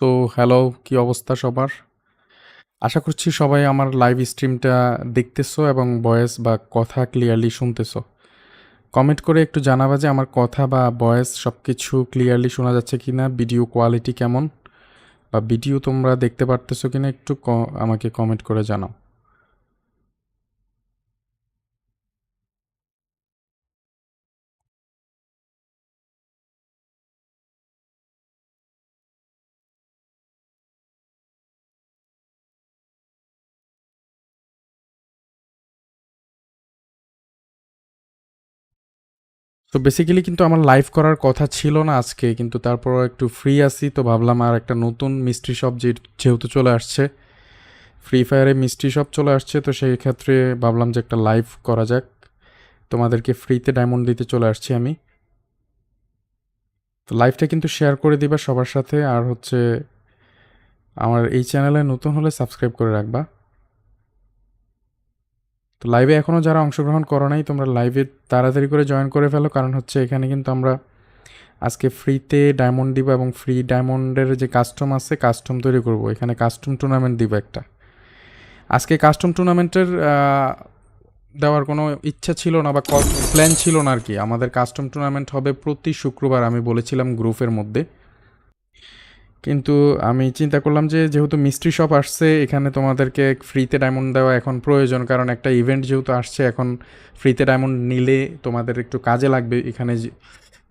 তো হ্যালো কি অবস্থা সবার? আশা করছি সবাই আমার লাইভ স্ট্রিমটা দেখতেছো এবং ভয়েস বা কথা ক্লিয়ারলি শুনতেছো। কমেন্ট করে একটু জানাবা যে আমার কথা বা ভয়েস সব কিছু ক্লিয়ারলি শোনা যাচ্ছে কি না ভিডিও কোয়ালিটি কেমন? বা ভিডিও তোমরা দেখতে পারতেছো কি না একটু আমাকে কমেন্ট করে জানাও। তো বেসিক্যালি কিন্তু আমার লাইভ করার কথা ছিল না আজকে, কিন্তু তারপর একটু ফ্রি আছি, তো ভাবলাম আর একটা নতুন মিস্ট্রি শপ যেহেতু চলে আসছে ফ্রি ফায়ারে মিস্ট্রি শপ চলে আসছে, তো সেই ক্ষেত্রে ভাবলাম যে একটা লাইভ করা যাক। তোমাদেরকে ফ্রিতে ডায়মন্ড দিতে চলে আসছি আমি। তো লাইভটা কিন্তু শেয়ার করে দিবা সবার সাথে, আর হচ্ছে আমার এই চ্যানেলে নতুন হলে সাবস্ক্রাইব করে রাখবা। তো লাইভে এখনও যারা অংশগ্রহণ করো নাই, তোমরা লাইভে তাড়াতাড়ি করে জয়েন করে ফেলো, কারণ হচ্ছে এখানে কিন্তু আমরা আজকে ফ্রিতে ডায়মন্ড দিব এবং ফ্রি ডায়মন্ডের যে কাস্টম আছে কাস্টম তৈরি করব। এখানে কাস্টম টুর্নামেন্ট দিব একটা। আজকে কাস্টম টুর্নামেন্টের দেওয়ার কোনো ইচ্ছা ছিল না বা প্ল্যান ছিল না আর কি। আমাদের কাস্টম টুর্নামেন্ট হবে প্রতি শুক্রবার, আমি বলেছিলাম গ্রুপের মধ্যে। কিন্তু আমি চিন্তা করলাম যে যেহেতু মিস্ট্রি শপ আসছে, এখানে তোমাদেরকে ফ্রিতে ডায়মন্ড দেওয়া এখন প্রয়োজন। কারণ একটা ইভেন্ট যেহেতু আসছে, এখন ফ্রিতে ডায়মন্ড নিলে তোমাদের একটু কাজে লাগবে। এখানে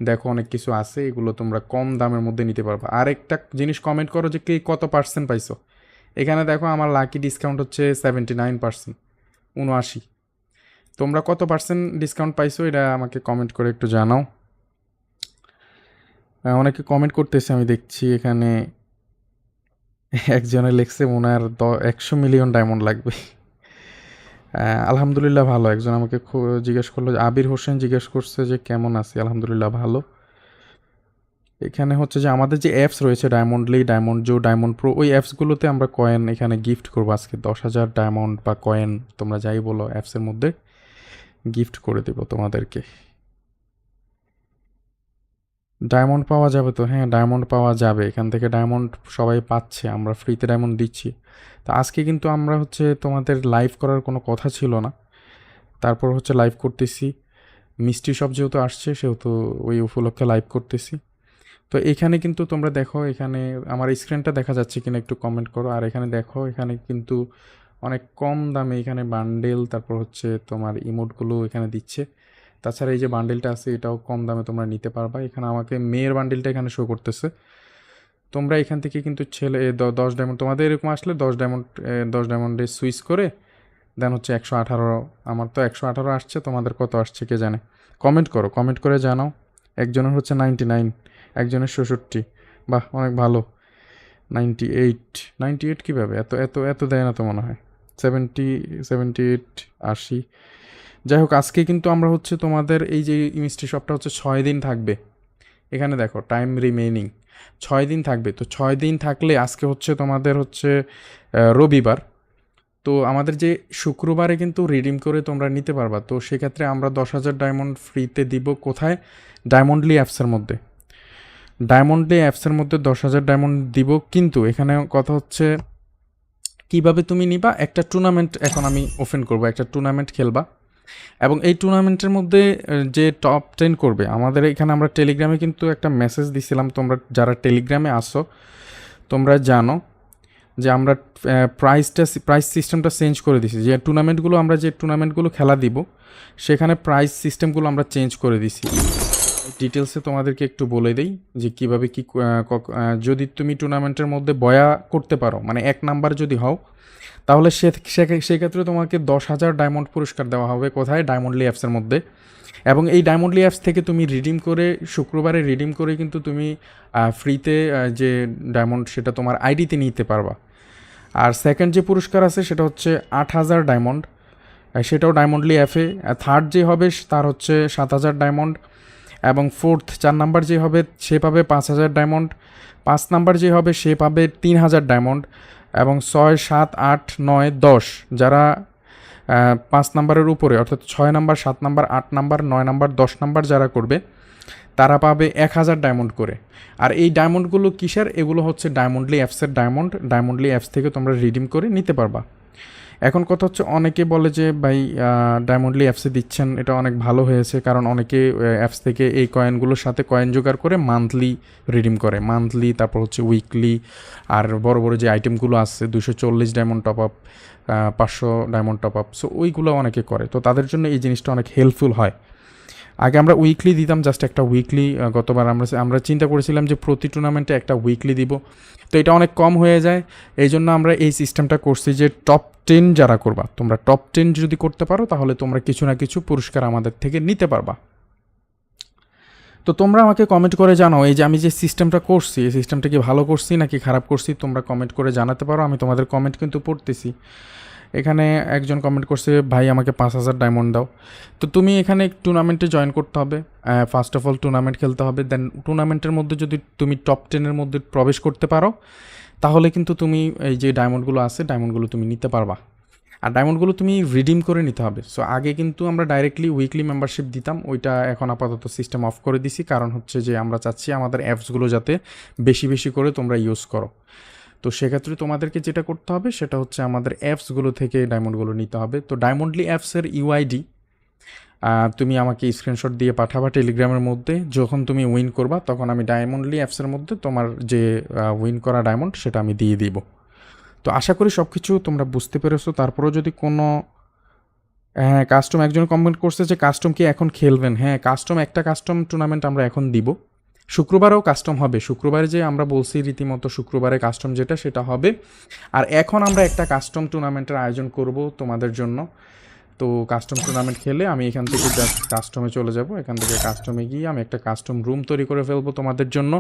দেখো অনেক কিছু আছে, এগুলো তোমরা কম দামের মধ্যে নিতে পারবে। আর একটা জিনিস কমেন্ট করো যে কে কত পার্সেন্ট পাইছো? এখানে দেখো আমার লাকি ডিসকাউন্ট হচ্ছে সেভেন্টি নাইন পার্সেন্ট উনআশি। তোমরা কত পার্সেন্ট ডিসকাউন্ট পাইছো? এটা আমাকে কমেন্ট করে একটু জানাও। অনেকে কমেন্ট করতেছে, আমি দেখছি এখানে একজনে লিখছে, ওনার দ, একশো মিলিয়ন ডায়মন্ড লাগবে। আলহামদুলিল্লাহ ভালো। একজন আমাকে জিজ্ঞেস করল, আবির হোসেন জিজ্ঞেস করছে যে কেমন আছি? আলহামদুলিল্লাহ ভালো। এখানে হচ্ছে যে আমাদের যে অ্যাপস রয়েছে Diamond Lee Diamond Jo Diamond Pro ওই অ্যাপসগুলোতে আমরা কয়েন এখানে গিফট করব। আজকে দশ হাজার ডায়মন্ড বা কয়েন তোমরা যাই বলো অ্যাপসের মধ্যে গিফট করে দেবো তোমাদেরকে। ডায়মন্ড পাওয়া যাবে তো? হ্যাঁ ডায়মন্ড পাওয়া যাবে। এখান থেকে ডায়মন্ড সবাই পাচ্ছে, আমরা ফ্রিতে ডায়মন্ড দিচ্ছি। তো আজকে কিন্তু আমরা হচ্ছে তোমাদের লাইভ করার কোনো কথা ছিল না। তারপর হচ্ছে লাইভ করতেছি। মিষ্টি সব যেহেতু আসছে, সেহেতু ওই উপলক্ষে লাইভ করতেছি। তো এখানে কিন্তু তোমরা দেখো, এখানে আমার স্ক্রিনটা দেখা যাচ্ছে কিনা একটু কমেন্ট করো। আর এখানে দেখো, এখানে কিন্তু অনেক কম দামে এখানে বান্ডেল তারপর হচ্ছে তোমার ইমোটগুলো এখানে দিচ্ছে। তাছাড়া এই যে বান্ডেলটা আছে, এটাও কম দামে তোমরা নিতে পারবা। এখানে আমাকে মেয়ের বান্ডেলটা এখানে শো করতেছে। তোমরা এখান থেকে কিন্তু ছেলে দশ ডায়মন্ড তোমাদের এরকম আসলে দশ ডায়মন্ড দশ ডায়মন্ডে সুইচ করে দেন হচ্ছে একশো আঠারো, আমার তো একশো আঠারো আসছে, তোমাদের কত আসছে কে জানে? কমেন্ট করো কমেন্ট করে জানাও। একজনের হচ্ছে নাইনটি নাইন একজনের ষষট্টি। বাহ, অনেক ভালো। নাইনটি এইট নাইনটি এইট কীভাবে? এত এত এত দেয় না তো মনে হয়। সেভেন্টি সেভেন্টি এইট আশি। যাই হোক, আজকে কিন্তু আমরা হচ্ছে তোমাদের এই যে মিষ্টি শপটা হচ্ছে ছয় দিন থাকবে। এখানে দেখো টাইম রিমেইনিং ছয় দিন থাকবে। তো ছয় দিন থাকলে আজকে হচ্ছে তোমাদের হচ্ছে রবিবার। তো আমাদের যে শুক্রবারে কিন্তু রিডিম করে তোমরা নিতে পারবা। তো সেক্ষেত্রে আমরা দশ হাজার ডায়মন্ড ফ্রিতে দিব কোথায়? ডায়মন্ডলি অ্যাপসের মধ্যে। ডায়মন্ডলি অ্যাপসের মধ্যে দশ হাজার ডায়মন্ড দিব, কিন্তু এখানে কথা হচ্ছে, কীভাবে তুমি নিবা? একটা টুর্নামেন্ট এখন আমি ওপেন করব। একটা টুর্নামেন্ট খেলবা। এবং এই টুর্নামেন্টের মধ্যে যে টপ টেন করবে, আমাদের এখানে আমরা টেলিগ্রামে কিন্তু একটা মেসেজ দিছিলাম, তোমরা যারা টেলিগ্রামে আসো তোমরা জানো যে আমরা প্রাইসটা প্রাইস সিস্টেমটা চেঞ্জ করে দিছি। যে টুর্নামেন্টগুলো আমরা যে টুর্নামেন্টগুলো খেলা দিব, সেখানে প্রাইস সিস্টেমগুলো আমরা চেঞ্জ করে দিছি। ডিটেলসে তোমাদেরকে একটু বলে দেই যে কীভাবে কি যদি তুমি টুর্নামেন্টের মধ্যে বয়া করতে পারো মানে এক নাম্বার যদি হও তাহলে সে সেক্ষেত্রে তোমাকে দশ হাজার ডায়মন্ড পুরস্কার দেওয়া হবে কোথায়? ডায়মন্ডলি অ্যাপসের মধ্যে। এবং এই ডায়মন্ডলি অ্যাপস থেকে তুমি রিডিম করে, শুক্রবারে রিডিম করে কিন্তু তুমি ফ্রিতে যে ডায়মন্ড সেটা তোমার আইডিতে নিতে পারবা। আর সেকেন্ড যে পুরস্কার আছে সেটা হচ্ছে আট হাজার ডায়মন্ড সেটাও ডায়মন্ডলি অ্যাপে থার্ড যে হবে তার হচ্ছে সাত হাজার ডায়মন্ড এবং ফোর্থ চার নাম্বার যে হবে সে পাবে পাঁচ হাজার ডায়মন্ড পাঁচ নাম্বার যে হবে সে পাবে তিন হাজার ডায়মন্ড এবং ছয় সাত আট নয় দশ, যারা পাঁচ নাম্বারের উপরে, অর্থাৎ ছয় নাম্বার, সাত নাম্বার, আট নাম্বার, নয় নাম্বার, দশ নাম্বার যারা করবে, তারা পাবে এক হাজার ডায়মন্ড করে। আর এই ডায়মন্ডগুলো কিসের? এগুলো হচ্ছে ডায়মন্ডলি অ্যাপসের ডায়মন্ড ডায়মন্ডলি অ্যাপস থেকে তোমরা রিডিম করে নিতে পারবা। এখন কথা হচ্ছে অনেকে বলে যে, ভাই ডায়মন্ডলি অ্যাপসে দিচ্ছেন, এটা অনেক ভালো হয়েছে। কারণ অনেকে অ্যাপস থেকে এই কয়েনগুলোর সাথে কয়েন জোগাড় করে মান্থলি রিডিম করে। মান্থলি তারপর হচ্ছে উইকলি আর বড় বড় যে আইটেমগুলো আছে দুশো চল্লিশ ডায়মন্ড টপ আপ পাঁচশো ডায়মন্ড টপ আপ সো ওইগুলো অনেকে করে। তো তাদের জন্য এই জিনিসটা অনেক হেল্পফুল হয়। আগে আমরা উইকলি দিতাম জাস্ট একটা উইকলি গতবার আমরা আমরা চিন্তা করেছিলাম যে প্রতি টুর্নামেন্টে একটা উইকলি দিব। তো এটা অনেক কম হয়ে যায়। এই জন্য আমরা এই সিস্টেমটা করছি যে টপ টেন যারা করবা, তোমরা টপ টেন যদি করতে পারো, তাহলে তোমরা কিছু না কিছু পুরস্কার আমাদের থেকে নিতে পারবা। তো তোমরা আমাকে কমেন্ট করে জানাও, এই যে আমি যে সিস্টেমটা করছি, এই সিস্টেমটা কি ভালো করছি নাকি খারাপ করছি, তোমরা কমেন্ট করে জানাতে পারো, আমি তোমাদের কমেন্ট কিন্তু পড়তেছি। এখানে একজন কমেন্ট করছে, ভাই, আমাকে পাঁচ হাজার ডায়মন্ড দাও। তো তুমি এখানে টুর্নামেন্টে জয়েন করতে হবে। ফার্স্ট অফ অল টুর্নামেন্ট খেলতে হবে। দেন টুর্নামেন্টের মধ্যে যদি তুমি টপ টেনের মধ্যে প্রবেশ করতে পারো, তাহলে কিন্তু তুমি এই যে ডায়মন্ডগুলো আছে ডায়মন্ডগুলো তুমি নিতে পারবা। আর ডায়মন্ডগুলো তুমি রিডিম করে নিতে হবে। সো আগে কিন্তু আমরা ডাইরেক্টলি উইকলি মেম্বারশিপ দিতাম। ওইটা এখন আপাতত সিস্টেম অফ করে দিছি। কারণ হচ্ছে যে আমরা চাচ্ছি আমাদের অ্যাপসগুলো যাতে বেশি বেশি করে তোমরা ইউজ করো। তো সেক্ষেত্রে তোমাদেরকে যেটা করতে হবে, সেটা হচ্ছে আমাদের অ্যাপসগুলো থেকে ডায়মন্ডগুলো নিতে হবে। তো ডায়মন্ডলি অ্যাপসের ইউআইডি তুমি আমাকে স্ক্রিনশট দিয়ে পাঠাবা টেলিগ্রামের মধ্যে। যখন তুমি উইন করবা, তখন আমি ডায়মন্ডলি অ্যাপসের মধ্যে তোমার যে উইন করা ডায়মন্ড সেটা আমি দিয়ে দিব। তো আশা করি সব কিছু তোমরা বুঝতে পেরেছ। তারপরেও যদি কোনো হ্যাঁ কাস্টম একজন কমেন্ট করছে যে কাস্টম কি এখন খেলবেন? হ্যাঁ কাস্টম একটা কাস্টম টুর্নামেন্ট আমরা এখন দিব। শুক্রবারেও কাস্টম হবে। শুক্রবারে যে আমরা বলছি রীতিমতো শুক্রবারে কাস্টম যেটা, সেটা হবে। আর এখন আমরা একটা কাস্টম টুর্নামেন্টের আয়োজন করব তোমাদের জন্য। তো কাস্টম টুর্নামেন্ট খেলে আমি এখান থেকে জাস্ট কাস্টমে চলে যাব। এখান থেকে কাস্টমে গিয়ে আমি একটা কাস্টম রুম তৈরি করে ফেলব তোমাদের জন্য।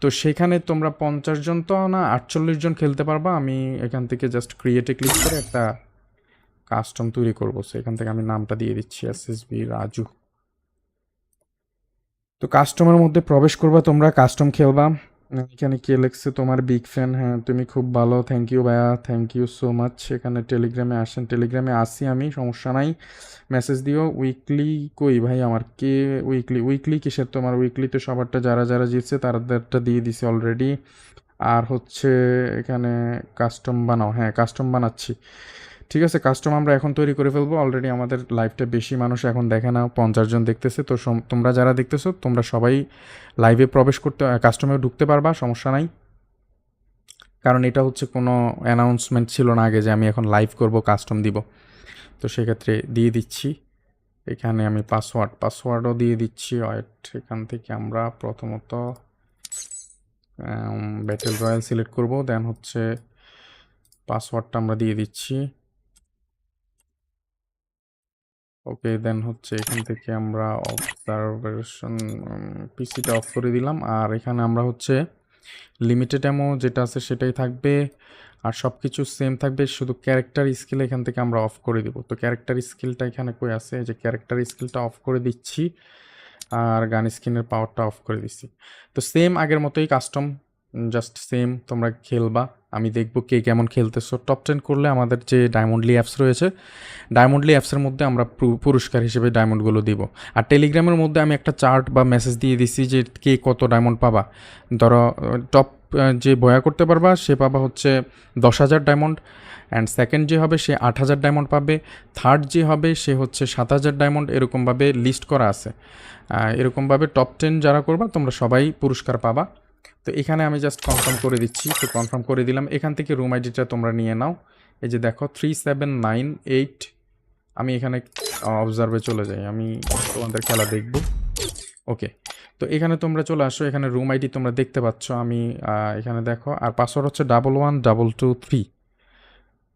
তো সেখানে তোমরা পঞ্চাশ জন তো না, আটচল্লিশ জন খেলতে পারবা। আমি এখান থেকে জাস্ট ক্রিয়েটে ক্লিক করে একটা কাস্টম তৈরি করব। সেখান থেকে আমি নামটা দিয়ে দিচ্ছি এস এস বি রাজু। তো কাস্টমের মধ্যে প্রবেশ করবা, তোমরা কাস্টম খেলবা। এখানে কে লেখছে? তোমার বিগ ফ্যান হ্যাঁ তুমি খুব ভালো থ্যাংক ইউ ভাইয়া থ্যাংক ইউ সো মাচ এখানে টেলিগ্রামে আসেন টেলিগ্রামে আসি আমি, সমস্যা নাই। মেসেজ দিও উইকলি কই ভাই আমার? কে উইকলি উইকলি কিসের তোমার? উইকলি তো সবারটা যারা যারা জিতছে তাদেরটা দিয়ে দিছে অলরেডি আর হচ্ছে এখানে কাস্টম বানাও হ্যাঁ কাস্টম বানাচ্ছি। ঠিক আছে কাস্টম আমরা এখন তৈরি করে ফেলব। অলরেডি আমাদের লাইভটা বেশি মানুষ এখন দেখে না, পঞ্চাশ জন দেখতেছে। তো তোমরা যারা দেখতেছো, তোমরা সবাই লাইভে প্রবেশ করতে কাস্টমে ঢুকতে পারবা, সমস্যা নাই। কারণ এটা হচ্ছে কোনো অ্যানাউন্সমেন্ট ছিল না আগে যে আমি এখন লাইভ করব কাস্টম দিব। তো সেক্ষেত্রে দিয়ে দিচ্ছি। এখানে আমি পাসওয়ার্ড পাসওয়ার্ডও দিয়ে দিচ্ছি। ওয়েট এখান থেকে আমরা প্রথমত ব্যাটেল রয়্যাল সিলেক্ট করব। দেন হচ্ছে পাসওয়ার্ডটা আমরা দিয়ে দিচ্ছি। ওকে দেন হচ্ছে এখান থেকে আমরা অবজারভেশন পিসিটা অফ করে দিলাম। আর এখানে আমরা হচ্ছে লিমিটেড অ্যামো যেটা আছে সেটাই থাকবে। আর সব কিছু সেম থাকবে, শুধু ক্যারেক্টার স্কিল এখান থেকে আমরা অফ করে দিব। তো ক্যারেক্টার স্কিলটা এখানে কই আছে? যে ক্যারেক্টার স্কিলটা অফ করে দিচ্ছি। আর গান স্কিনের পাওয়ারটা অফ করে দিচ্ছি। তো সেম আগের মতোই কাস্টম জাস্ট সেম তোমরা খেলবা। আমি দেখব কে কেমন খেলতেছো। টপ টেন করলে আমাদের যে ডায়মন্ডলি অ্যাপস রয়েছে ডায়মন্ডলি অ্যাপসের মধ্যে আমরা পুরস্কার হিসেবে ডায়মন্ডগুলো দিব। আর টেলিগ্রামের মধ্যে আমি একটা চার্ট বা মেসেজ দিয়ে দিছি যে কে কত ডায়মন্ড পাবা। ধরো টপ যে বয়া করতে পারবা, সে পাবা হচ্ছে দশ হাজার ডায়মন্ড অ্যান্ড সেকেন্ড যে হবে, সে আট হাজার ডায়মন্ড পাবে। থার্ড যে হবে, সে হচ্ছে সাত হাজার ডায়মন্ড এরকমভাবে লিস্ট করা আছে। এরকমভাবে টপ টেন যারা করবা, তোমরা সবাই পুরস্কার পাবা। তো এখানে আমি জাস্ট কনফার্ম করে দিচ্ছি। তো কনফার্ম করে দিলাম। এখান থেকে রুম আইডিটা তোমরা নিয়ে নাও। এই যে দেখো থ্রি সেভেন নাইন এইট আমি এখানে অবজার্ভে চলে যাই। আমি তোমাদের খেলা দেখব। ওকে তো এখানে তোমরা চলে আসো। এখানে রুম আইডি তোমরা দেখতে পাচ্ছ। আমি এখানে দেখো, আর পাসওয়ার্ড হচ্ছে double one double two three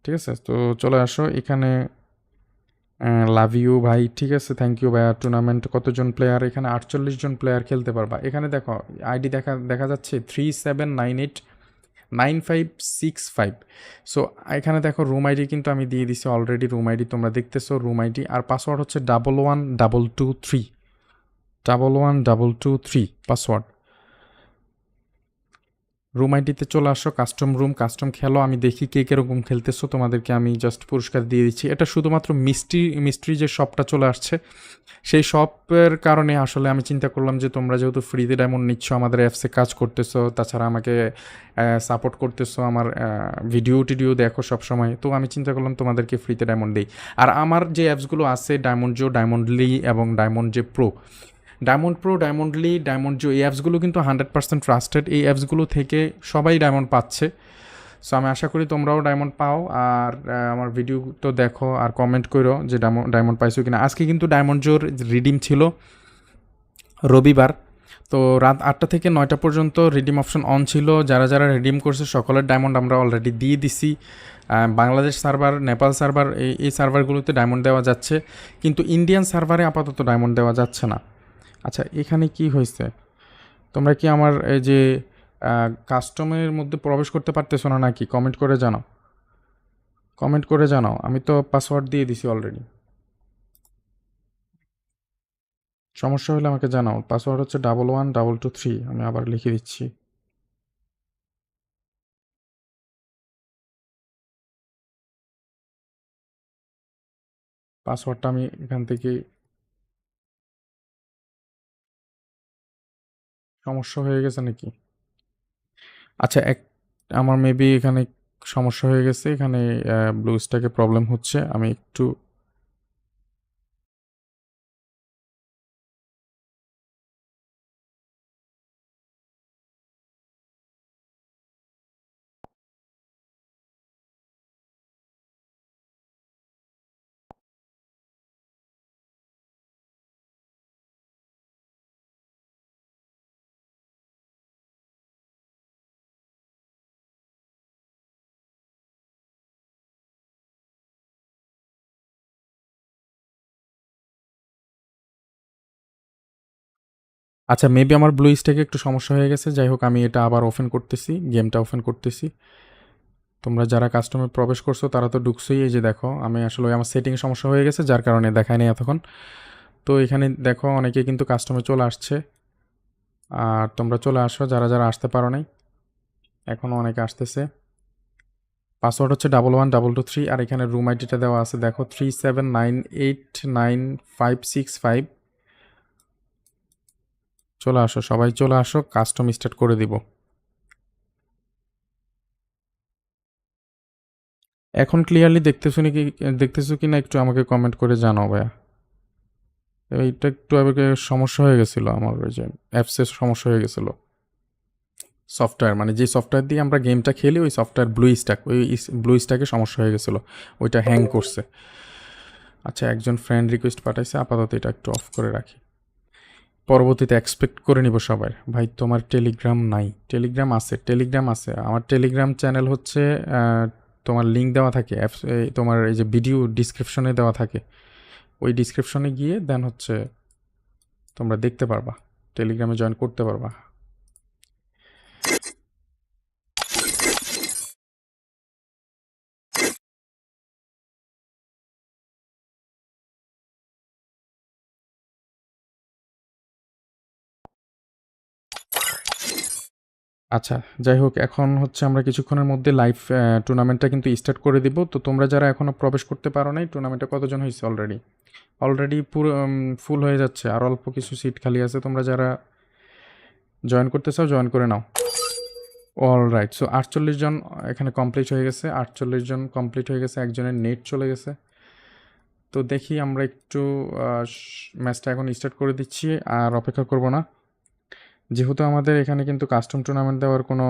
ঠিক আছে? তো চলে আসো। এখানে লাভ ইউ ভাই। ঠিক আছে থ্যাংক ইউ ভাইয়া। টুর্নামেন্ট কতজন প্লেয়ার এখানে আটচল্লিশ জন প্লেয়ার খেলতে পারবা। এখানে দেখো আইডি দেখা দেখা যাচ্ছে three seven nine eight nine five six five so এখানে দেখো রুম আইডি কিন্তু আমি দিয়ে দিছি অলরেডি রুম আইডি তোমরা দেখতেছো রুম আইডি আর পাসওয়ার্ড হচ্ছে double one double two three double one double two three password room আইডিতে চলে আসো কাস্টম রুম কাস্টম খেলো, আমি দেখি কে কীরকম খেলতেছো, তোমাদেরকে আমি জাস্ট পুরস্কার দিয়ে দিচ্ছি। এটা শুধুমাত্র মিষ্টি মিস্ট্রি যে শপটা চলে আসছে, সেই শপের কারণে আসলে আমি চিন্তা করলাম যে তোমরা যেহেতু ফ্রিতে ডায়মন্ড নিচ্ছ, আমাদের অ্যাপসে কাজ করতেছো, তাছাড়া আমাকে সাপোর্ট করতেছো, আমার ভিডিও টিডিও দেখো সব সময় তো আমি চিন্তা করলাম তোমাদেরকে ফ্রিতে ডায়মন্ড দিই। আর আমার যে অ্যাপসগুলো আছে ডায়মন্ড জো ডায়মন্ড লি এবং ডায়মন্ড যে Pro Diamond Pro Diamond Lee Diamond Jo এই অ্যাপসগুলো কিন্তু হান্ড্রেড পার্সেন্ট ট্রাস্টেড এই অ্যাপসগুলো থেকে সবাই ডায়মন্ড পাচ্ছে। সো আমি আশা করি তোমরাও ডায়মন্ড পাও। আর আমার ভিডিও তো দেখো আর কমেন্ট করো যে ডায়মন্ড ডায়মন্ড পাইছো কিনা। আজকে কিন্তু ডায়মন্ড জোর রিডিম ছিল রবিবার। তো রাত আটটা থেকে নয়টা পর্যন্ত রিডিম অপশন অন ছিল। যারা যারা রিডিম করছে, সকলের ডায়মন্ড আমরা অলরেডি দিয়ে দিছি। বাংলাদেশ সার্ভার নেপাল সার্ভার এই সার্ভারগুলোতে ডায়মন্ড দেওয়া যাচ্ছে। কিন্তু ইন্ডিয়ান সার্ভারে আপাতত ডায়মন্ড দেওয়া যাচ্ছে না। আচ্ছা এখানে কি হয়েছে? তোমরা কি আমার এই যে কাস্টমের মধ্যে প্রবেশ করতে পারতেছো না নাকি? কমেন্ট করে জানাও। কমেন্ট করে জানাও। আমি তো পাসওয়ার্ড দিয়ে দিছি অলরেডি সমস্যা হলে আমাকে জানাও। পাসওয়ার্ড হচ্ছে double one double two three আমি আবার লিখে দিচ্ছি। পাসওয়ার্ডটা আমি এখান থেকে সমস্যা হয়ে গেছে নাকি? আচ্ছা এক, আমার মেবি এখানে সমস্যা হয়ে গেছে। এখানে ব্লু স্ট্যাকে প্রবলেম হচ্ছে। আমি একটু আচ্ছা মেবি আমার ব্লু স্ট্যাকে একটু সমস্যা হয়ে গেছে। যাই হোক, আমি এটা আবার ওপেন করতেছি গেমটা ওপেন করতেছি। তোমরা যারা কাস্টমে প্রবেশ করছ, তারা তো ঢুকছোই। এই যে দেখো, আমি আসলে আমার সেটিং সমস্যা হয়ে গেছে, যার কারণে দেখায় নেই এতক্ষণ। তো এখানে দেখো, অনেকে কিন্তু কাস্টমে চলে আসছে। আর তোমরা চলে আসো, যারা যারা আসতে পারো নাই এখনও অনেকে আসতেছে। পাসওয়ার্ড হচ্ছে double one double two three আর এখানে রুম আইডিটা দেওয়া আছে। দেখো three seven nine eight nine five six five চলে আসো, সবাই চলে আসো কাস্টম স্টার্ট করে দিব। এখন ক্লিয়ারলি দেখতে দেখতেছো নাকি, দেখতেছো কি না একটু আমাকে কমেন্ট করে জানাও ভাইয়া। এইটা একটু সমস্যা হয়ে গেছিল আমার, ওই যে অ্যাপসের সমস্যা হয়ে গেছিল। সফটওয়্যার মানে যে সফটওয়্যার দিয়ে আমরা গেমটা খেলি, ওই সফটওয়্যার ব্লু স্ট্যাক ওই ব্লু স্ট্যাকে সমস্যা হয়ে গেছিল, ওইটা হ্যাং করছে। আচ্ছা একজন ফ্রেন্ড রিকোয়েস্ট পাঠাইছে, আপাতত এটা একটু অফ করে রাখি। পরবর্তীতে এক্সপেক্ট করে নিব সবাই। ভাই, তোমার টেলিগ্রাম নাই। টেলিগ্রাম আছে টেলিগ্রাম আছে। আমার টেলিগ্রাম চ্যানেল হচ্ছে তোমার লিঙ্ক দেওয়া থাকে অ্যাপস তোমার এই যে ভিডিও ডিসক্রিপশনে দেওয়া থাকে। ওই ডিসক্রিপশনে গিয়ে দেন হচ্ছে তোমরা দেখতে পারবা টেলিগ্রামে জয়েন করতে পারবা। আচ্ছা যাই হোক এখন হচ্ছে আমরা কিছুক্ষণের মধ্যে লাইভ টুর্নামেন্টটা কিন্তু স্টার্ট করে দিব। তো তোমরা যারা এখনও প্রবেশ করতে পারো নাই টুর্নামেন্টে কতজন হয়েছে অলরেডি অলরেডি পুরো ফুল হয়ে যাচ্ছে। আর অল্প কিছু সিট খালি আছে। তোমরা যারা জয়েন করতে চাও জয়েন করে নাও। অল রাইট সো আটচল্লিশ জন এখানে কমপ্লিট হয়ে গেছে। আটচল্লিশ জন কমপ্লিট হয়ে গেছে। একজনের নেট চলে গেছে। তো দেখি আমরা একটু ম্যাচটা এখন স্টার্ট করে দিচ্ছি। আর অপেক্ষা করব না। যেহেতু আমাদের এখানে কিন্তু কাস্টম টুর্নামেন্ট দেওয়ার কোনো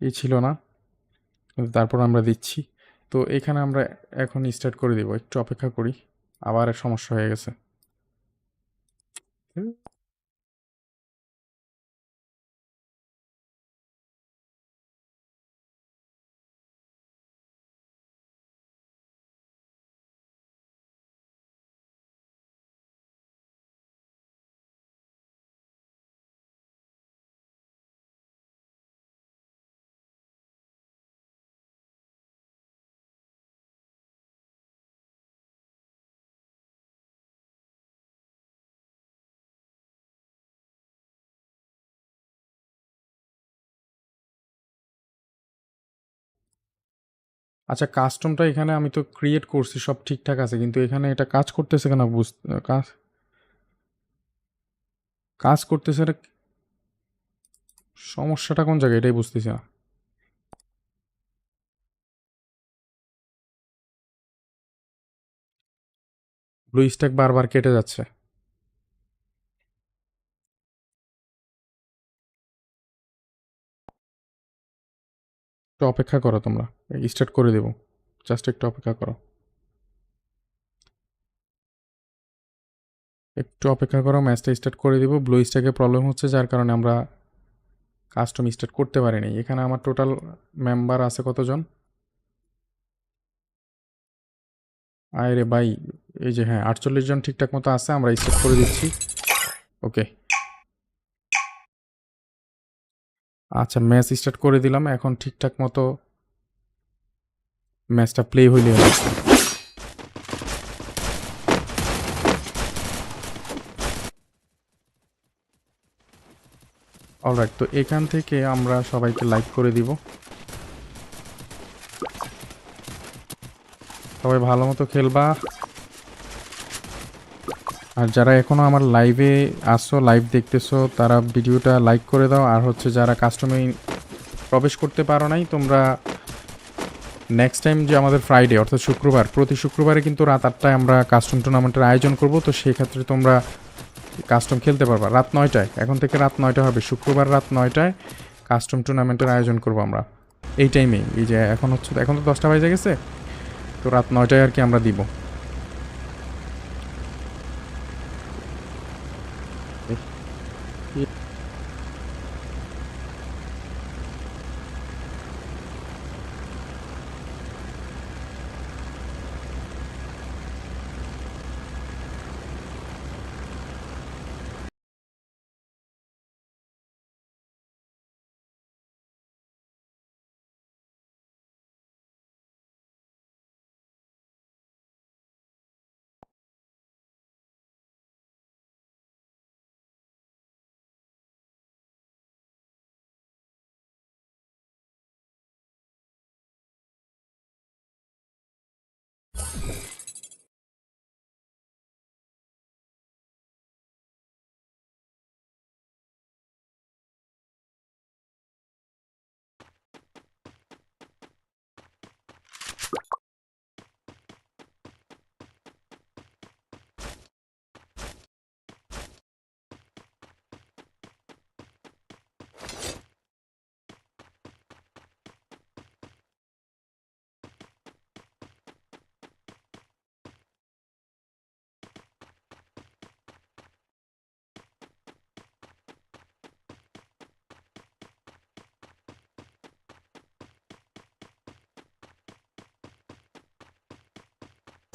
ই ছিল না, কিন্তু তারপর আমরা দিচ্ছি। তো এখানে আমরা এখন স্টার্ট করে দিব, একটু অপেক্ষা করি, আবার সমস্যা হয়ে গেছে। আচ্ছা কাস্টমটা এখানে আমি তো ক্রিয়েট করছি, সব ঠিকঠাক আছে, কিন্তু এখানে এটা কাজ করতেছে কেন? বুঝ, কাজ কাজ করতেছে সমস্যাটা কোন জায়গায়? এটাই বুঝতেছি না। ব্লু স্ট্যাক বারবার কেটে যাচ্ছে। একটু অপেক্ষা করো তোমরা। স্টার্ট করে দেবো। জাস্ট একটু অপেক্ষা করো। একটু অপেক্ষা করো ম্যাচটা স্টার্ট করে দিব। ব্লু স্ট্যাকে প্রবলেম হচ্ছে, যার কারণে আমরা কাস্টম স্টার্ট করতে পারিনি। এখানে আমার টোটাল মেম্বার আছে কতজন? আয় রে ভাই, এই যে হ্যাঁ আটচল্লিশ জন ঠিকঠাক মতো আছে, আমরা স্টার্ট করে দিচ্ছি। ওকে আচ্ছা ম্যাচ স্টার্ট করে দিলাম, এখন ঠিকঠাক মতো ম্যাচটা প্লে হইলে অলরাইট তো এখান থেকে আমরা সবাইকে লাইক করে দিব। সবাই ভালো মতো খেলবা। আর যারা এখনও আমার লাইভে আসছো লাইভ দেখতেছো, তারা ভিডিওটা লাইক করে দাও। আর হচ্ছে যারা কাস্টমে প্রবেশ করতে পারো নাই, তোমরা নেক্সট টাইম যে আমাদের ফ্রাইডে অর্থাৎ শুক্রবার, প্রতি শুক্রবারে কিন্তু রাত আটটায় আমরা কাস্টম টুর্নামেন্টের আয়োজন করব। তো সেই ক্ষেত্রে তোমরা কাস্টম খেলতে পারবা। রাত নয়টায়, এখন থেকে রাত নয়টা হবে। শুক্রবার রাত নয়টায় কাস্টম টুর্নামেন্টের আয়োজন করব আমরা। এই টাইমে এই যে এখন হচ্ছে, এখন তো দশটা বাজে গেছে, তো রাত নয়টায় আর কি আমরা দিব।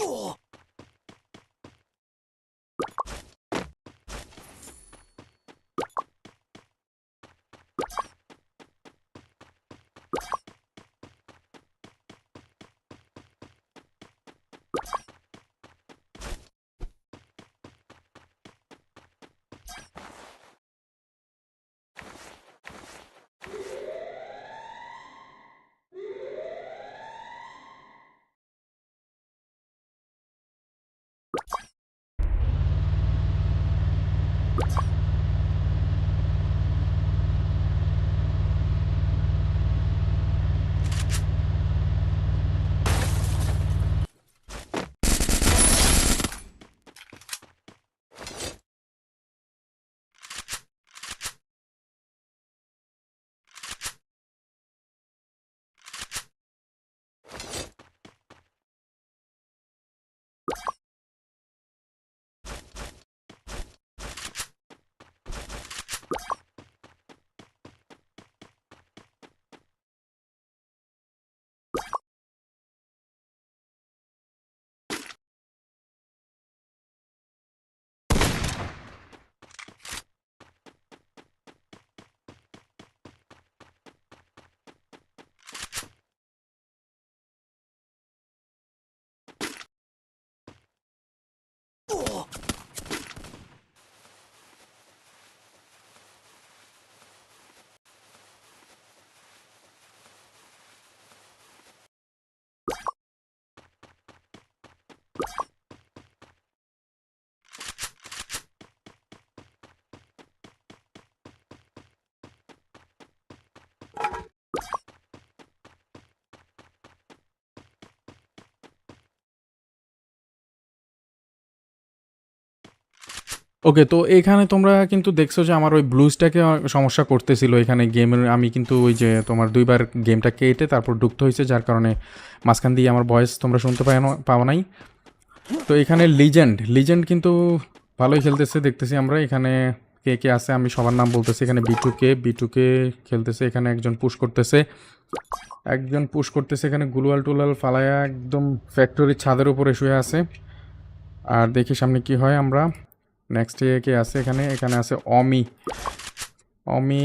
Oh! you ওকে তো এখানে তোমরা কিন্তু দেখছ যে আমার ওই ব্লুজটাকে সমস্যা করতেছিল। এখানে গেমের আমি কিন্তু ওই যে তোমার দুইবার গেমটা কেটে তারপর ঢুকতে হয়েছে, যার কারণে মাঝখান দিয়ে আমার ভয়েস তোমরা শুনতে পাও পাও নাই। তো এখানে লিজেন্ড লিজেন্ড কিন্তু ভালোই খেলতেছে, দেখতেছি আমরা। এখানে কে কে আছে আমি সবার নাম বলতেছি। এখানে বিটু কে বিটু কে খেলতেছে, এখানে একজন পুশ করতেছে। একজন পুশ করতেছে, এখানে গুলওয়াল টুলাল ফালায়া একদম ফ্যাক্টরির ছাদের উপরে শুয়ে আছে। আর দেখি সামনে কি হয় আমরা। নেক্সট এ কে আছে এখানে? এখানে আছে অমি অমি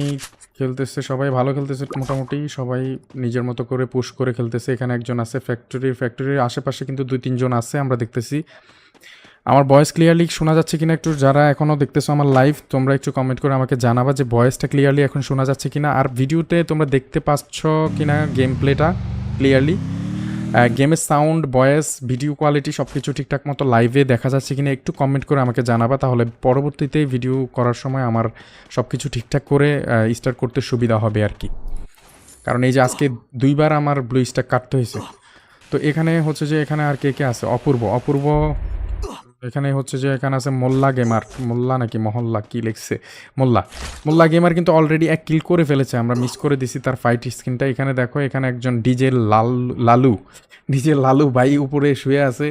খেলতেছে, সবাই ভালো খেলতেছে, মোটামুটি সবাই নিজের মতো করে পুশ করে খেলতেছে। এখানে একজন আছে ফ্যাক্টরির ফ্যাক্টরির আশেপাশে কিন্তু দুই তিনজন আছে আমরা দেখতেছি। আমার ভয়েস ক্লিয়ারলি শোনা যাচ্ছে কিনা একটু? যারা এখনও দেখতেছো আমার লাইভ তোমরা একটু কমেন্ট করে আমাকে জানাবা যে ভয়েসটা ক্লিয়ারলি এখন শোনা যাচ্ছে কিনা। আর ভিডিওতে তোমরা দেখতে পাচ্ছ কিনা গেম প্লেটা ক্লিয়ারলি গেমের সাউন্ড ভয়েস ভিডিও কোয়ালিটি সব কিছু ঠিকঠাক মতো লাইভে দেখা যাচ্ছে কিনা একটু কমেন্ট করে আমাকে জানাবা, তাহলে পরবর্তীতে ভিডিও করার সময় আমার সব কিছু ঠিকঠাক করে স্টার্ট করতে সুবিধা হবে আর কি। কারণ এই যে আজকে দুইবার আমার ব্লু স্টাক কাটতে হয়েছে। তো এখানে হচ্ছে যে এখানে আর কে কে আছে? অপূর্ব। অপূর্ব এখানে হচ্ছে যে এখানে আছে মোল্লা গেমার মোল্লা নাকি মহল্লা? কি লিখছে? মোল্লা। মোল্লা গেমার কিন্তু অলরেডি এক কিল করে ফেলেছে। আমরা মিস করে দিছি তার ফাইট স্ক্রিনটা এখানে দেখো, এখানে একজন ডিজে লাল, লালু। ডিজে লালু ভাই উপরে শুয়ে আছে।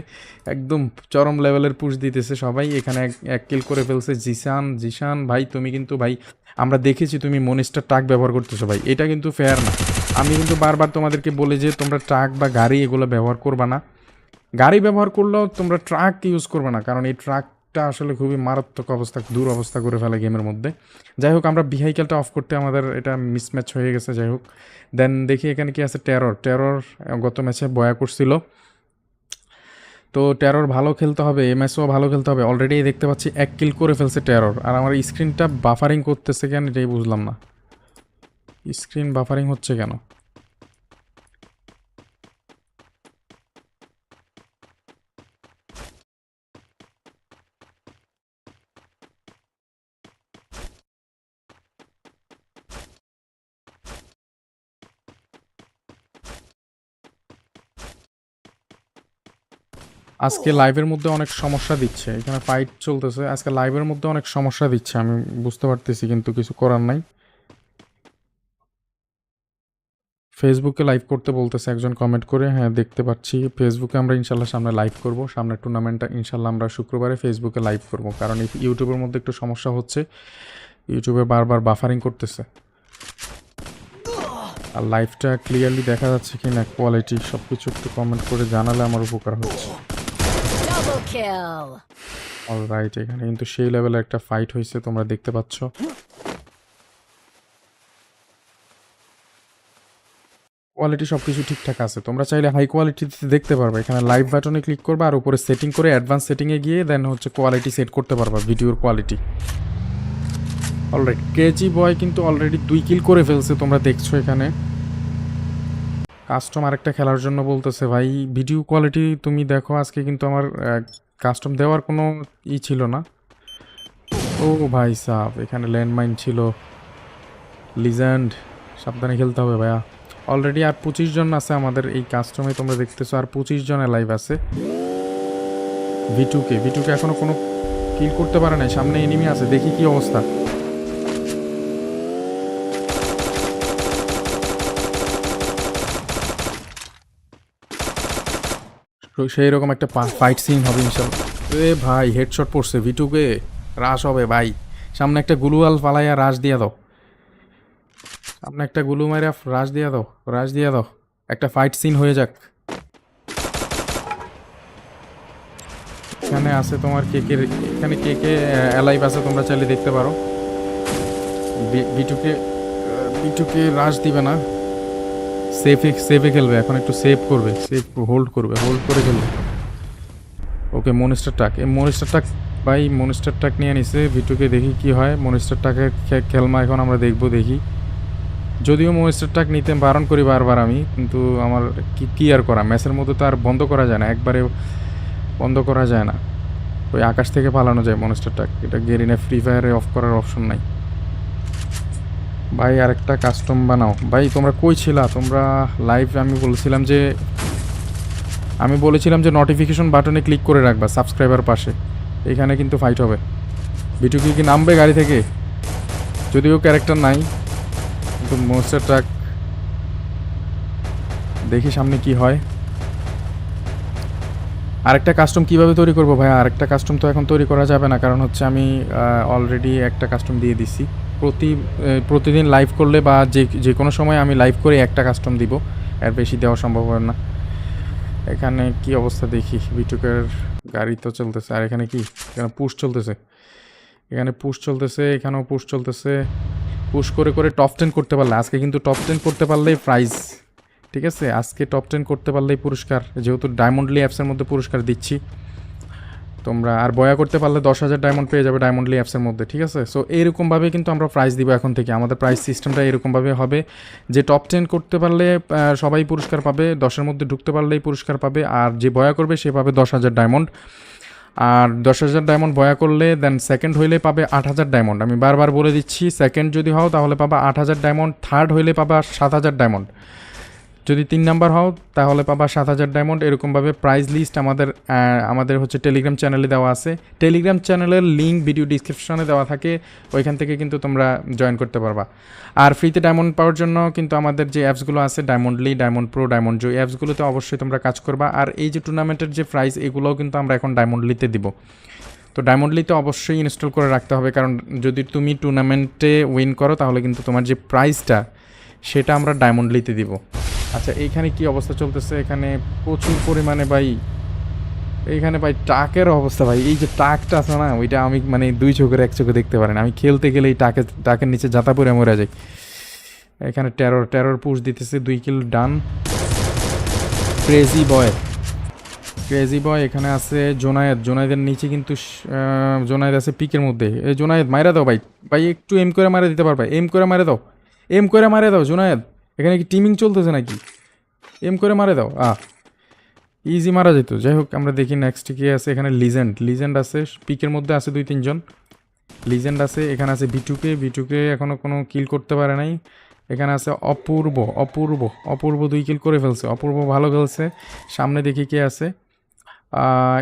একদম চরম লেভেলের পুশ দিতেছে সবাই। এখানে এক কিল করে ফেলছে জিসান জিসান ভাই, তুমি কিন্তু ভাই, আমরা দেখেছি তুমি মনিস্টার ট্রাক ব্যবহার করতেছো ভাই। এটা কিন্তু ফেয়ার না। আমি কিন্তু বারবার তোমাদেরকে বলে যে তোমরা ট্রাক বা গাড়ি এগুলো ব্যবহার করবা না। গাড়ি ব্যবহার করলেও তোমরা ট্রাক ইউজ করবে না, কারণ এই ট্রাকটা আসলে খুবই মারাত্মক অবস্থা, দূর অবস্থা করে ফেলে গেমের মধ্যে। যাই হোক, আমরা ভিহাইকেলটা অফ করতে আমাদের এটা মিসম্যাচ হয়ে গেছে, যাই হোক। দেন দেখি এখানে কি আছে টেরর টেরর গত ম্যাচে বয়া করছিল তো টেরর ভালো খেলতে হবে এমএসও ভালো খেলতে হবে। অলরেডি দেখতে পাচ্ছি এক কিল করে ফেলছে টেরর আর আমার স্ক্রিনটা বাফারিং করতেছে কেন এটাই বুঝলাম না। স্ক্রিন বাফারিং হচ্ছে কেন? আজকে লাইভের মধ্যে অনেক সমস্যা দিচ্ছে। এখানে ফাইট চলতেছে। আজকে লাইভের মধ্যে অনেক সমস্যা দিচ্ছে। আমি বুঝতে পারতেছি কিন্তু কিছু করার নাই। ফেসবুকে লাইভ করতে বলতেছে একজন কমেন্ট করে হ্যাঁ দেখতে পাচ্ছি। ফেসবুকে আমরা ইনশাল্লাহ সামনে লাইভ করব। সামনের টুর্নামেন্টটা ইনশাল্লাহ আমরা শুক্রবারে ফেসবুকে লাইভ করব। কারণ ইউটিউবের মধ্যে একটু সমস্যা হচ্ছে। ইউটিউবে বারবার বাফারিং করতেছে। আর লাইভটা ক্লিয়ারলি দেখা যাচ্ছে কি না কোয়ালিটি সব কিছু একটু কমেন্ট করে জানালে আমার উপকার হচ্ছে। অলরাইট এখানে কিন্তু সেই লেভেলের একটা ফাইট হয়েছে, তোমরা দেখতে পাচ্ছ। কোয়ালিটি সব কিছু ঠিকঠাক আছে। তোমরা চাইলে হাই কোয়ালিটিতে দেখতে পারবে। এখানে লাইভ বাটনে ক্লিক করবে আর উপরে সেটিং করে অ্যাডভান্স সেটিংয়ে গিয়ে দেন হচ্ছে কোয়ালিটি সেট করতে পারবা ভিডিওর কোয়ালিটি অলরাইট কেজি বয় কিন্তু অলরেডি দুই কিল করে ফেলছে, তোমরা দেখছ এখানে। কাস্টম আরেকটা খেলার জন্য বলতেছে, ভাই ভিডিও কোয়ালিটি তুমি দেখো, আজকে কিন্তু আমার কাস্টম দেওয়ার কোনো ই ছিল না। ও ভাই সাহ এখানে ল্যান্ডমাইন ছিল। লিজেন্ড সাবধানে খেলতে হবে ভাইয়া। অলরেডি আর পঁচিশ জন আছে আমাদের এই কাস্টমে তোমরা দেখতেছো, আর পঁচিশ জন লাইভ আছে। ভিটুকে ভিটুকে এখনও কোনো কিল করতে পারে নাই, সামনে এনিমি আছে, দেখি কি অবস্থা। সেই রকম একটা ফাইট সিন হবে ইনশাল্লাহ। এ ভাই হেডশট পড়ছে, ভিটুকে রাশ হবে ভাই। সামনে একটা গুলুয়াল ফালাইয়া রাশ দিয়ে দাও। সামনে একটা গুলু মাইরা রাশ দিয়ে দাও, রাশ দিয়ে দাও। একটা ফাইট সিন হয়ে যাক। এখানে আছে তোমার কে কে, এখানে কে কে অ্যালাইভ আছে, তোমরা চাইলে দেখতে পারো। বিটুকে বিটুকে রাশ দিবে না। সেফে সেফে খেলবে, এখন একটু সেভ করবে সেভ হোল্ড করবে হোল্ড করে খেলবে। ওকে, মনিস্টার টাক, এই মনিস্টার টাক, ভাই, মনিস্টার টাক নিয়ে নিছে, ভিটুকে দেখি কি হয়, মনিস্টার টাকের খেলমা এখন আমরা দেখব, দেখি। যদিও মনিস্টার টাক নিতে বারণ করি বারবার আমি, কিন্তু আমার কি কি আর করা, ম্যাচের মধ্যে তো আর বন্ধ করা যায় না একবারে বন্ধ করা যায় না। ওই আকাশ থেকে পালানো যায় মনিস্টার টাক, এটা গেরিনা ফ্রি ফায়ারে অফ করার অপশন নাই। ভাই, আরেকটা কাস্টম বানাও। ভাই, তোমরা কই ছিলা? তোমরা লাইভ আমি বলেছিলাম যে, আমি বলেছিলাম যে নোটিফিকেশন বাটনে ক্লিক করে রাখবা সাবস্ক্রাইবার পাশে। এখানে কিন্তু ফাইট হবে। বিটু কি কি নামবে গাড়ি থেকে? যদিও ক্যারেক্টার নাই, কিন্তু মোস্টার ট্রাক দেখি সামনে কি হয়। আরেকটা কাস্টম কীভাবে তৈরি করব ভাই? আরেকটা কাস্টম তো এখন তৈরি করা যাবে না, কারণ হচ্ছে আমি অলরেডি একটা কাস্টম দিয়ে দিছি। প্রতি প্রতিদিন লাইভ করলে বা যে যে কোনো সময় আমি লাইভ করে একটা কাস্টম দিব, এর বেশি দেওয়া সম্ভব হবে না। এখানে কি অবস্থা দেখি, বিটুকের গাড়ি তো চলতেছে, আর এখানে কি? এখানে পুশ চলতেছে। এখানে পুশ চলতেছে, এখানেও পুশ চলতেছে। পুশ করে করে টপ টেন করতে পারলে, আজকে কিন্তু টপ টেন করতে পারলেই প্রাইজ ঠিক আছে? আজকে টপ টেন করতে পারলেই পুরস্কার, যেহেতু ডায়মন্ডলি অ্যাপসের মধ্যে পুরস্কার দিচ্ছি। তোমরা আর বয়া করতে পারলে দশ হাজার ডায়মন্ড পেয়ে যাবে ডায়মন্ডলি অ্যাপসের মধ্যে, ঠিক আছে? সো এইরকমভাবে কিন্তু আমরা প্রাইজ দিব এখন থেকে। আমাদের প্রাইস সিস্টেমটা এরকমভাবে হবে যে টপ টেন করতে পারলে সবাই পুরস্কার পাবে, দশের মধ্যে ঢুকতে পারলেই পুরস্কার পাবে, আর যে বয়া করবে সে পাবে দশ হাজার ডায়মন্ড আর দশ হাজার ডায়মন্ড বয়া করলে দেন সেকেন্ড হইলে পাবে আট হাজার ডায়মন্ড আমি বারবার বলে দিচ্ছি সেকেন্ড যদি হও তাহলে পাবা আট হাজার ডায়মন্ড থার্ড হইলে পাবা সাত হাজার ডায়মন্ড যদি তিন নাম্বার হও, তাহলে পাবা সাত হাজার ডায়মন্ড এরকমভাবে প্রাইজ লিস্ট আমাদের আমাদের হচ্ছে টেলিগ্রাম চ্যানেলে দেওয়া আছে। টেলিগ্রাম চ্যানেলের লিঙ্ক ভিডিও ডিসক্রিপশনে দেওয়া থাকে, ওইখান থেকে কিন্তু তোমরা জয়েন করতে পারবা। আর ফ্রিতে ডায়মন্ড পাওয়ার জন্য কিন্তু আমাদের যে অ্যাপসগুলো আছে Diamond Lee Diamond Pro Diamond Jo অ্যাপসগুলোতে অবশ্যই তোমরা কাজ করবা। আর এই যে টুর্নামেন্টের যে প্রাইস এগুলোও কিন্তু আমরা এখন ডায়মন্ডলিতে দিব। তো ডায়মন্ডলিতে অবশ্যই ইনস্টল করে রাখতে হবে, কারণ যদি তুমি টুর্নামেন্টে উইন করো, তাহলে কিন্তু তোমার যে প্রাইসটা সেটা আমরা ডায়মন্ডলিতে দিব। আচ্ছা এইখানে কি অবস্থা চলতেছে? এখানে প্রচুর পরিমাণে ভাই, এইখানে ভাই টাকের অবস্থা ভাই। এই যে টাকটা আছে না, ওইটা আমি মানে দুই চোখের এক চোখে দেখতে পারি না। আমি খেলতে গেলে এই টাকের টাকের নিচে যাতা পরে মরে যাই। এখানে টেরর টেরর পুশ দিতেছে, দুই kilo done crazy boy crazy boy এখানে আছে জোনায়েদ। জোনায়েদের নিচে কিন্তু জোনায়েদ আছে পিকের মধ্যে। এই জোনায়েদ মারা দাও ভাই। ভাই, একটু এম করে মারা দিতে পারবে। এম করে মারে দাও। এম করে মারে দাও, জোনায়েদ। এখানে কি টিমিং চলতেছে নাকি? এম করে মারে দাও। আ ইজি মারা যেত। যাই হোক, আমরা দেখি নেক্সট কে আছে এখানে লিজেন্ড লিজেন্ড আছে পিকের মধ্যে আছে দুই তিনজন লিজেন্ড আছে, এখানে আছে বিটুকে বিটুকে এখনও কোনো কিল করতে পারে নাই। এখানে আছে অপূর্ব অপূর্ব অপূর্ব দুই কিল করে ফেলছে। অপূর্ব ভালো খেলছে। সামনে দেখি কে আছে।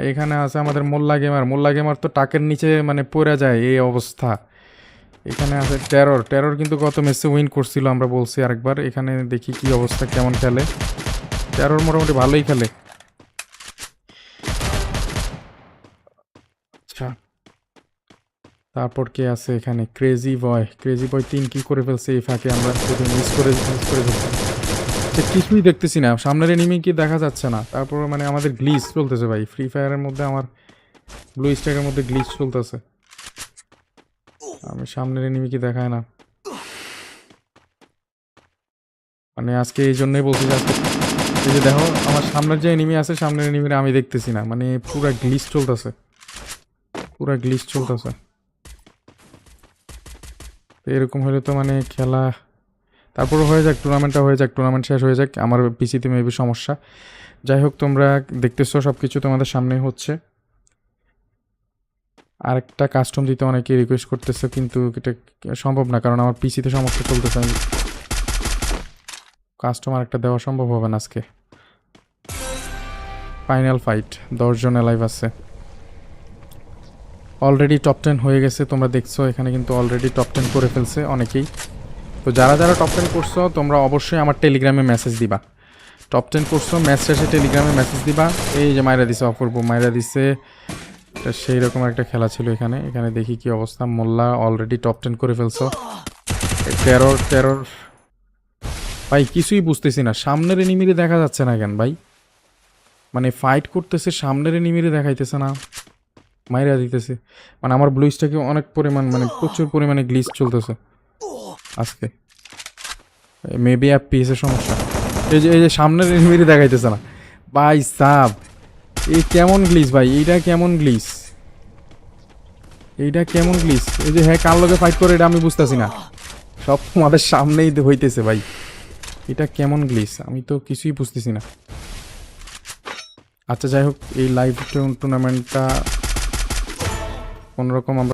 এখানে আছে আমাদের মোল্লা গেমার মোল্লা গেমার তো টাকের নিচে মানে পড়ে যায় এই অবস্থা। এখানে আছে টেরর টেরর কিন্তু গত ম্যাচে উইন করছিল আমরা বলছি আরেকবার। এখানে দেখি কি অবস্থা কেমন খেলে। টেরর মোটামুটি ভালোই খেলে। আচ্ছা। তারপর কে আছে এখানে? ক্রেজি বয় ক্রেজি বয় তিন কি করে ফেলছে এই ফাঁকে আমরা মিস করে মিস করে ফেলছি। আচ্ছা, কিছুই দেখতেছি না। সামনের এনিমি কি দেখা যাচ্ছে না। তারপর মানে আমাদের গ্লিচ চলতেছে ভাই। ফ্রি ফায়ারের মধ্যে আমার ব্লু স্ট্যাকের মধ্যে গ্লিচ চলতেছে। আমি সামনের এনিমি কি দেখায় না। মানে আজকে এই জন্যই বলছি যে, এই যে দেখো, আমার সামনের যে এনিমি আছে, সামনের এনিমিরা আমি দেখতেছি না। মানে পুরা গ্লিচ চলতেছে। পুরা গ্লিচ চলতেছে। এরকম হলে তো মানে খেলা তারপর হয়ে যাক টুর্নামেন্টটা হয়ে যাক টুর্নামেন্ট শেষ হয়ে যাক। আমার পিসিতে মেবি সমস্যা। যাই হোক, তোমরা দেখতেছো সব কিছু তোমাদের সামনে হচ্ছে। আরেকটা কাস্টম দিতে অনেকে রিকোয়েস্ট করতেছে, কিন্তু এটা সম্ভব না, কারণ আমার পিসিতে সমস্যা চলতেছে, আমি কাস্টমার একটা দেওয়া সম্ভব হবে না আজকে। ফাইনাল ফাইট দশজন লাইভ আছে। অলরেডি টপ টেন হয়ে গেছে, তোমরা দেখছ, এখানে কিন্তু অলরেডি টপ টেন করে ফেলছে অনেকেই। তো যারা যারা টপ টেন করছ, তোমরা অবশ্যই আমার টেলিগ্রামে মেসেজ দিবা। টপ টেন করছ ম্যাচ শেষে টেলিগ্রামে মেসেজ দিবা। এই যে মাইরা দিছে অপূর্ব, মাইরা দিছে এটা সেই রকম একটা খেলা ছিল এখানে। এখানে দেখি কি অবস্থা। মোল্লা অলরেডি টপ টেন করে ফেলছো। টেরর টেরর ভাই, কিছুই বুঝতেছি না। সামনের এনিমিরে দেখা যাচ্ছে না কেন ভাই? মানে ফাইট করতেছে, সামনের এনিমিরে দেখাইতেছে না। মাইরা দিতেছে। মানে আমার ব্লু স্টাকে অনেক পরিমাণ মানে প্রচুর পরিমাণে গ্লিচ চলতেছে আজকে। মেবি অ্যাপ পিএসের সমস্যা। এই যে এই যে সামনের এনিমিরে দেখাইতেছে না। ভাই, সাব। এই কেমন গ্লিস ভাই? এইটা কেমন গ্লিস? এইটা কেমন গ্লিস? এই যে হ্যাঁ কার লোকে ফাইট করে এটা আমি বুঝতেছি না। সব আমাদের সামনেই হইতেছে ভাই। এটা কেমন গ্লিস? আমি তো কিছুই বুঝতেছি না। আচ্ছা যাই হোক, এই লাইভ টুর্নামেন্টটা কোনোরকম আমরা